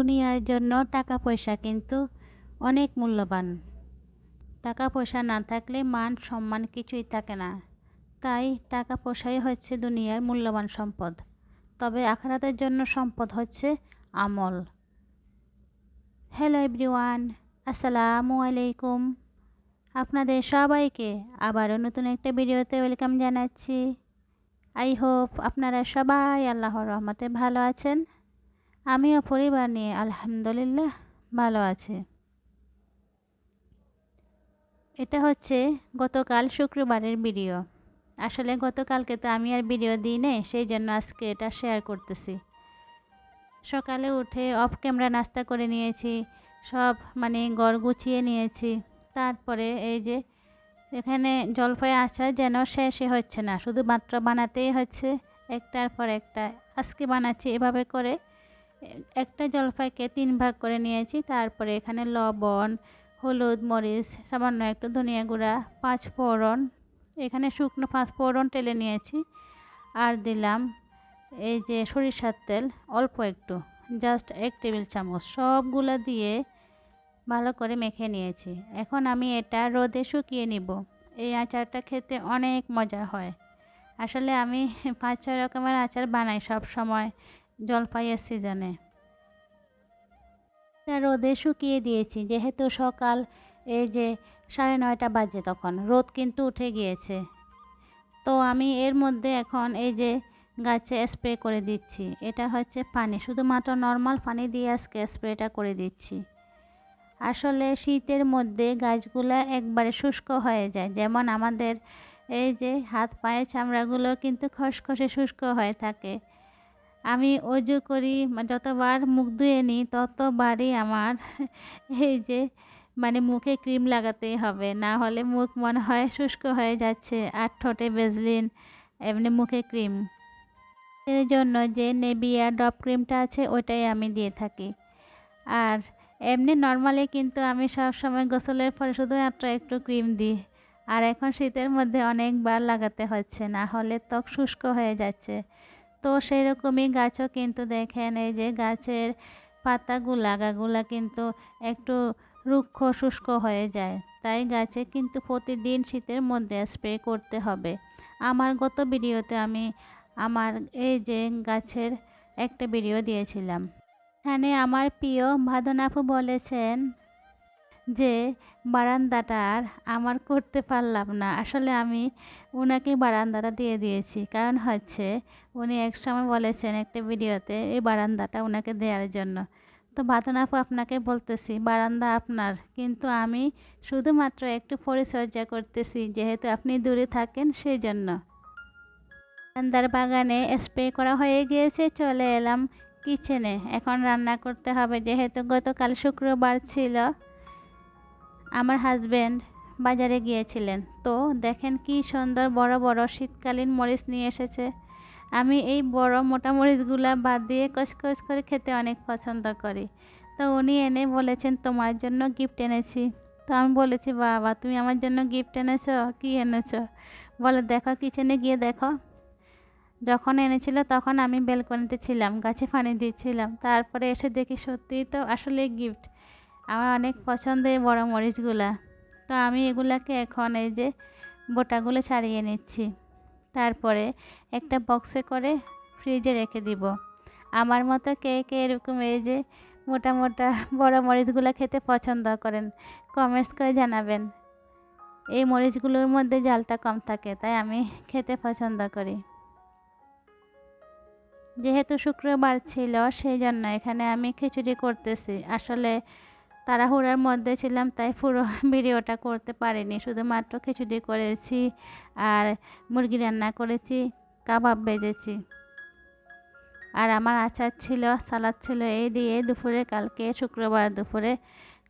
দুনিয়ার জন্য টাকা পয়সা কিন্তু অনেক মূল্যবান। টাকা পয়সা না থাকলে মান, সম্মান কিছুই থাকে না। তাই টাকা পয়সাই হচ্ছে দুনিয়ার মূল্যবান সম্পদ। তবে আখরাতের জন্য সম্পদ হচ্ছে আমল। হ্যালো এভরিওয়ান, আসসালামু আলাইকুম। আপনাদের সবাইকে আবারও নতুন একটা ভিডিওতে ওয়েলকাম জানাচ্ছি। আই হোপ আপনারা সবাই আল্লাহর রহমতে ভালো আছেন। আমিও পরিবার নিয়ে আলহামদুলিল্লাহ ভালো আছে। এটা হচ্ছে গতকাল শুক্রবারের ভিডিও। আসলে গতকালকে তো আমি আর ভিডিও দিই নেই, সেই জন্য আজকে এটা শেয়ার করতেছি। সকালে উঠে অফ ক্যামেরা নাস্তা করে নিয়েছি, সব মানে গড় গুছিয়ে নিয়েছি, তারপরে এই যে এখানে জলপাই আচার যেন শেষে হচ্ছে না, শুধুমাত্র বানাতেই হচ্ছে, একটার পর একটা। আজকে বানাচ্ছি এভাবে করে একটা জলপাইকে তিন ভাগ করে নিয়েছি। তারপরে এখানে লবণ, হলুদ, মরিচ, সামান্য একটু ধনিয়া গুঁড়া, পাঁচ ফোড়ন। এখানে শুকনো পাঁচ ফোড়ন টেলে নিয়েছি। আর দিলাম এই যে সরিষার তেল, অল্প একটু, জাস্ট এক টেবিল চামচ। সবগুলো দিয়ে ভালো করে মেখে নিয়েছি। এখন আমি এটা রোদে শুকিয়ে নিব। এই আচারটা খেতে অনেক মজা হয়। আসলে আমি পাঁচ ছয় রকমের আচার বানাই সব সময় জলপাইয়ের সিজনে রোদে শুকিয়ে দিয়েছি। যেহেতু সকাল, এই যে সাড়ে নয়টা বাজে তখন, রোদ কিন্তু উঠে গিয়েছে। তো আমি এর মধ্যে এখন এই যে গাছে স্প্রে করে দিচ্ছি। এটা হচ্ছে পানি, শুধুমাত্র নর্মাল পানি দিয়ে আজকে স্প্রেটা করে দিচ্ছি। আসলে শীতের মধ্যে গাছগুলো একবারে শুষ্ক হয়ে যায়। যেমন আমাদের এই যে হাত পায়ের চামড়াগুলো কিন্তু খসখসে শুষ্ক হয়ে থাকে। আমি অজু করি যতবার মুখ ধুয়ে নিই, ততবারই আমার এই যে মানে মুখে ক্রিম লাগাতেই হবে। না হলে মুখ মনে হয় শুষ্ক হয়ে যাচ্ছে, আর ঠোঁটে বেজলিন এমনি মুখে ক্রিম। এর জন্য যে নেবিয়া ডপ ক্রিমটা আছে, ওইটাই আমি দিয়ে থাকি। আর এমনি নর্মালি কিন্তু আমি সব সময় গোসলের পরে শুধুমাত্র একটু ক্রিম দিই। আর এখন শীতের মধ্যে অনেকবার লাগাতে হচ্ছে, না হলে ত্বক শুষ্ক হয়ে যাচ্ছে। তো সেই রকমই গাছও কিন্তু দেখেন, এই যে গাছের পাতাগুলা, গাগুলা কিন্তু একটু রুক্ষ শুষ্ক হয়ে যায়। তাই গাছে কিন্তু প্রতিদিন শীতের মধ্যে স্প্রে করতে হবে। আমার গত ভিডিওতে আমি আমার এই যে গাছের একটা ভিডিও দিয়েছিলাম। এখানে আমার প্রিয় ভাদনাফু বলেছেন যে বারান্দাটা আর আমার করতে পারলাম না। আসলে আমি ওনাকে বারান্দাটা দিয়ে দিয়েছি। কারণ হচ্ছে উনি এক সময় বলেছেন একটা ভিডিওতে এই বারান্দাটা ওনাকে দেওয়ার জন্য। তো বাদনাপু আপনাকে বলতেছি, বারান্দা আপনার। কিন্তু আমি শুধুমাত্র একটু পরিচর্যা করতেছি, যেহেতু আপনি দূরে থাকেন সেই জন্য বারান্দার বাগানে স্প্রে করা হয়ে গিয়েছে, চলে এলাম কিচেনে। এখন রান্না করতে হবে, যেহেতু গতকাল শুক্রবার ছিল। আমার হাজব্যান্ড বাজারে গিয়েছিলেন। তো দেখেন কি সুন্দর বড় বড় শীতকালীন মরিচ নিয়ে এসেছে। আমি এই বড় মোটা মরিচগুলা বাদ দিয়ে কচকচ করে খেতে অনেক পছন্দ করি। তো উনি এনে বলেছেন, তোমার জন্য গিফট এনেছি। তো আমি বলেছি, বাবা, তুমি আমার জন্য গিফট এনেছো? কি এনেছো? বলে, দেখো কিচেনে গিয়ে দেখো। যখন এনেছিল, তখন আমি বেলকনিতে ছিলাম, গাছে পানি দিচ্ছিলাম। তারপরে এসে দেখি সত্যিই তো আসলে গিফট আমার অনেক পছন্দ এই বড়ো মরিচগুলা। তো আমি এগুলাকে এখন এই যে বোটাগুলো ছাড়িয়ে নিচ্ছি। তারপরে একটা বক্সে করে ফ্রিজে রেখে দিব। আমার মতো কে কে এরকম এই যে মোটা মোটা বড় মরিচগুলো খেতে পছন্দ করেন কমেন্টস করে জানাবেন। এই মরিচগুলোর মধ্যে জালটা কম থাকে, তাই আমি খেতে পছন্দ করি। যেহেতু শুক্রবার ছিল, সেই জন্য এখানে আমি খিচুড়ি করতেছি। আসলে তাড়াহুড়ার মধ্যে ছিলাম, তাই পুরো ভিডিওটা করতে পারিনি। শুধুমাত্র খিচুড়ি করেছি আর মুরগি রান্না করেছি, কাবাব বেজেছি। আর আমার আচার ছিল, সালাদ ছিল, এই দিয়ে দুপুরে, কালকে শুক্রবার দুপুরে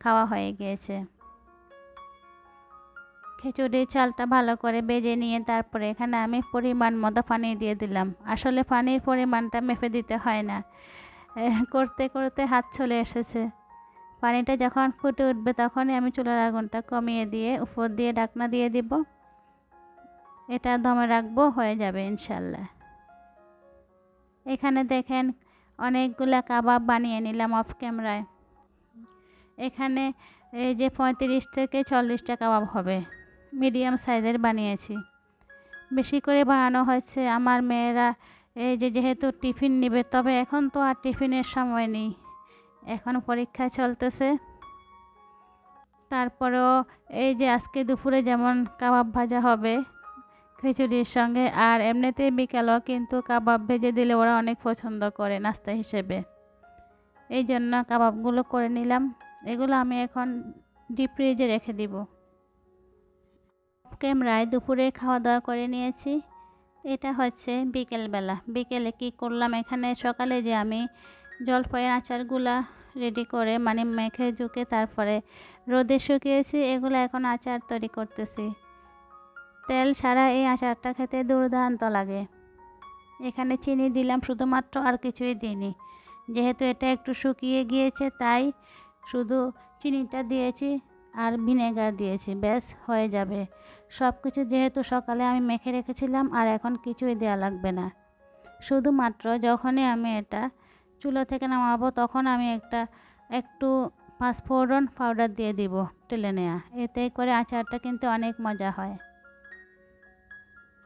খাওয়া হয়ে গিয়েছে। খিচুড়ির চালটা ভালো করে বেজে নিয়ে তারপরে এখানে আমি পরিমাণ মতো পানি দিয়ে দিলাম। আসলে পানির পরিমাণটা মেপে দিতে হয় না। করতে করতে হাত চলে এসেছে। পানিটা যখন ফুটে উঠবে তখনই আমি চুলার আগুনটা কমিয়ে দিয়ে, উপর দিয়ে ঢাকনা দিয়ে দিব। এটা দমে রাখব, হয়ে যাবে ইনশাল্লাহ এখানে দেখেন অনেকগুলা কাবাব বানিয়ে নিলাম অফ ক্যামেরায়। এখানে এই যে পঁয়ত্রিশ থেকে চল্লিশটা কাবাব হবে, মিডিয়াম সাইজের বানিয়েছি। বেশি করে বানানো হয়েছে। আমার মেয়েরা এই যে যেহেতু টিফিন নেবে, তবে এখন তো আর টিফিনের সময় নেই। এখন পরীক্ষা চলতেছে। তারপরেও এই যে আজকে দুপুরে যেমন কাবাব ভাজা হবে খিচুড়ির সঙ্গে, আর এমনিতে বিকেলও কিন্তু কাবাব ভেজে দিলে ওরা অনেক পছন্দ করে নাস্তা হিসেবে। এই জন্য কাবাবগুলো করে নিলাম। এগুলো আমি এখন ডিপ ফ্রিজে রেখে দিব। ক্যামেরায় দুপুরে খাওয়া দাওয়া করে নিয়েছি। এটা হচ্ছে বিকেলবেলা। বিকেলে কি করলাম? এখানে সকালে যে আমি জলপাইয়ের আচারগুলা রেডি করে মানে মেখে ঝুঁকে তারপরে রোদে শুকিয়েছি, এগুলো এখন আচার তৈরি করতেছি। তেল ছাড়া এই আচারটা খেতে দুর্দান্ত লাগে। এখানে চিনি দিলাম শুধুমাত্র আর কিছুই দিইনি। যেহেতু এটা একটু শুকিয়ে গিয়েছে, তাই শুধু চিনিটা দিয়েছি আর ভিনেগার দিয়েছি, ব্যাস, হয়ে যাবে। সব কিছু যেহেতু সকালে আমি মেখে রেখেছিলাম আর এখন কিছুই দেওয়া লাগবে না। শুধুমাত্র যখনই আমি এটা চুলো থেকে নামাবো, তখন আমি একটা, একটু পাঁচফোড়ন পাউডার দিয়ে দিব টেলে নেওয়া এতে করে আচারটা কিন্তু অনেক মজা হয়।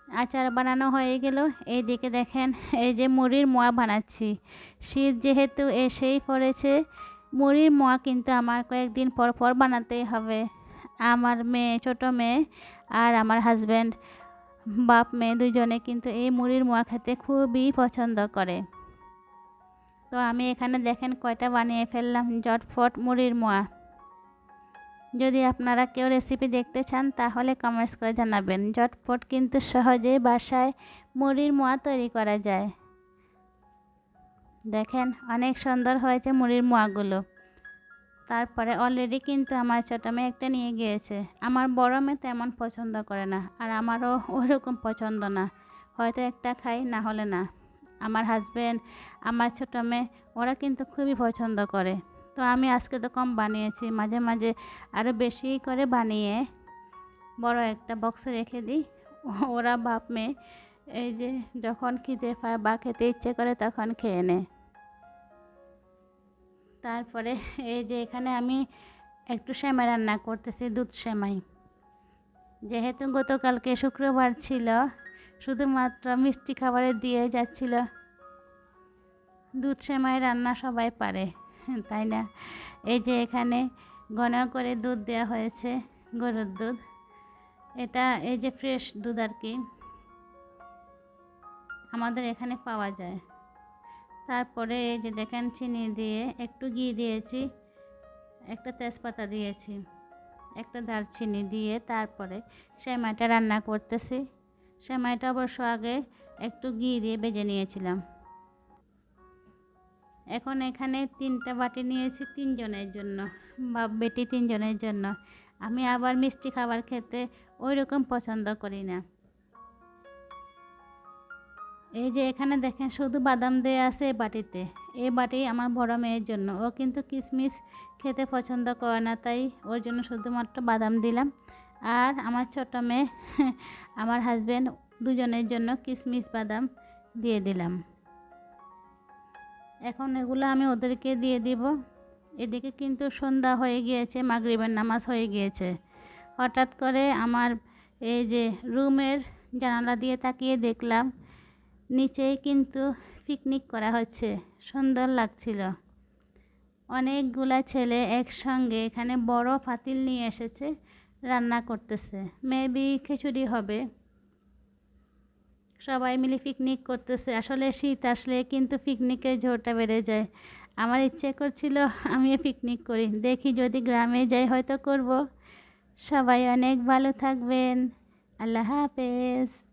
আচার বানানো হয়ে গেল। এইদিকে দেখেন, এই যে মুড়ির মোয়া বানাচ্ছি। শীত যেহেতু এসেই পড়েছে, মুড়ির মোয়া কিন্তু আমার কয়েকদিন পর পর বানাতেই হবে। আমার মেয়ে, ছোট মেয়ে আর আমার হাজব্যান্ড বাপ মেয়ে দুজনে কিন্তু এই মুড়ির মোয়া খেতে খুবই পছন্দ করে। তো আমি এখানে দেখেন কয়টা বানিয়ে ফেললাম জটফট মুড়ির মোয়া। যদি আপনারা কেউ রেসিপি দেখতে চান, তাহলে কমেন্টস করে জানাবেন। জটপট কিন্তু সহজেই বাসায় মুড়ির মোয়া তৈরি করা যায়। দেখেন অনেক সুন্দর হয়েছে মুড়ির মোয়াগুলো। তারপরে অলরেডি কিন্তু আমার ছোটো মেয়ে একটা নিয়ে গিয়েছে। আমার বড় মেয়ে তেমন পছন্দ করে না, আর আমারও ওরকম পছন্দ না। হয়তো একটা খাই, না হলে না। আমার হাজব্যান্ড আমার ছোটো মেয়ে, ওরা কিন্তু খুবই পছন্দ করে। তো আমি আজকে তো কম বানিয়েছি, মাঝে মাঝে আরও বেশি করে বানিয়ে বড় একটা বক্সে রেখে দিই। ওরা বাপ মেয়ে, এই যে যখন খিদে পায় বা খেতে ইচ্ছে করে তখন খেয়ে নেয়। তারপরে এই যে এখানে আমি একটু সেমাই রান্না করতেছি, দুধ সেমাই। যেহেতু গতকালকে শুক্রবার ছিল শুধুমাত্র মিষ্টি খাবারে দিয়ে যাচ্ছিল। দুধ সেমাই রান্না সবাই পারে, তাই না? এই যে এখানে ঘন করে দুধ দেওয়া হয়েছে, গরুর দুধ। এটা এই যে ফ্রেশ দুধ আর কি। আমাদের এখানে পাওয়া যায়। তারপরে এই যে দেখেন চিনি দিয়ে একটু ঘি দিয়েছি, একটা তেজপাতা দিয়েছি, একটা দারচিনি দিয়ে তারপরে সেমাইটা রান্না করতেছি। সেমাইটা অবশ্য আগে একটু ঘি দিয়ে বেজে নিয়েছিলাম। এখন এখানে তিনটা বাটি নিয়েছি তিনজনের জন্য বা বেটি তিনজনের জন্য। আমি আবার মিষ্টি খাবার খেতে ওই রকম পছন্দ করি না। এই যে এখানে দেখেন শুধু বাদাম দেয়া আছে এই বাটিতে। এই বাটি আমার বড় মেয়ের জন্য। ও কিন্তু কিশমিশ খেতে পছন্দ করে না, তাই ওর জন্য শুধুমাত্র বাদাম দিলাম। আর আমার ছোট মেয়ে, আমার হাজব্যান্ড দুজনের জন্য কিশমিশ বাদাম দিয়ে দিলাম। এখন এগুলো আমি ওদেরকে দিয়ে দিব। এদিকে কিন্তু সন্ধ্যা হয়ে গিয়েছে, মাগরিবের নামাজ হয়ে গিয়েছে। হঠাৎ করে আমার এই যে রুমের জানালা দিয়ে তাকিয়ে দেখলাম, নিচেই কিন্তু পিকনিক করা হচ্ছে, সুন্দর লাগছিল। অনেকগুলা ছেলে একসঙ্গে এখানে বড় ফাতিল নিয়ে এসেছে। রান্না করতেছে। মেবি খিচুড়ি হবে। সবাই মিলে পিকনিক করতেছে। আসলে শীত আসলে কিন্তু পিকনিকের ঝোরটা বেড়ে যায়। আমার ইচ্ছে করছিল আমিও পিকনিক করি। দেখি যদি গ্রামে যাই হয়তো করব। সবাই অনেক ভালো থাকবেন। আল্লাহ হাফেজ।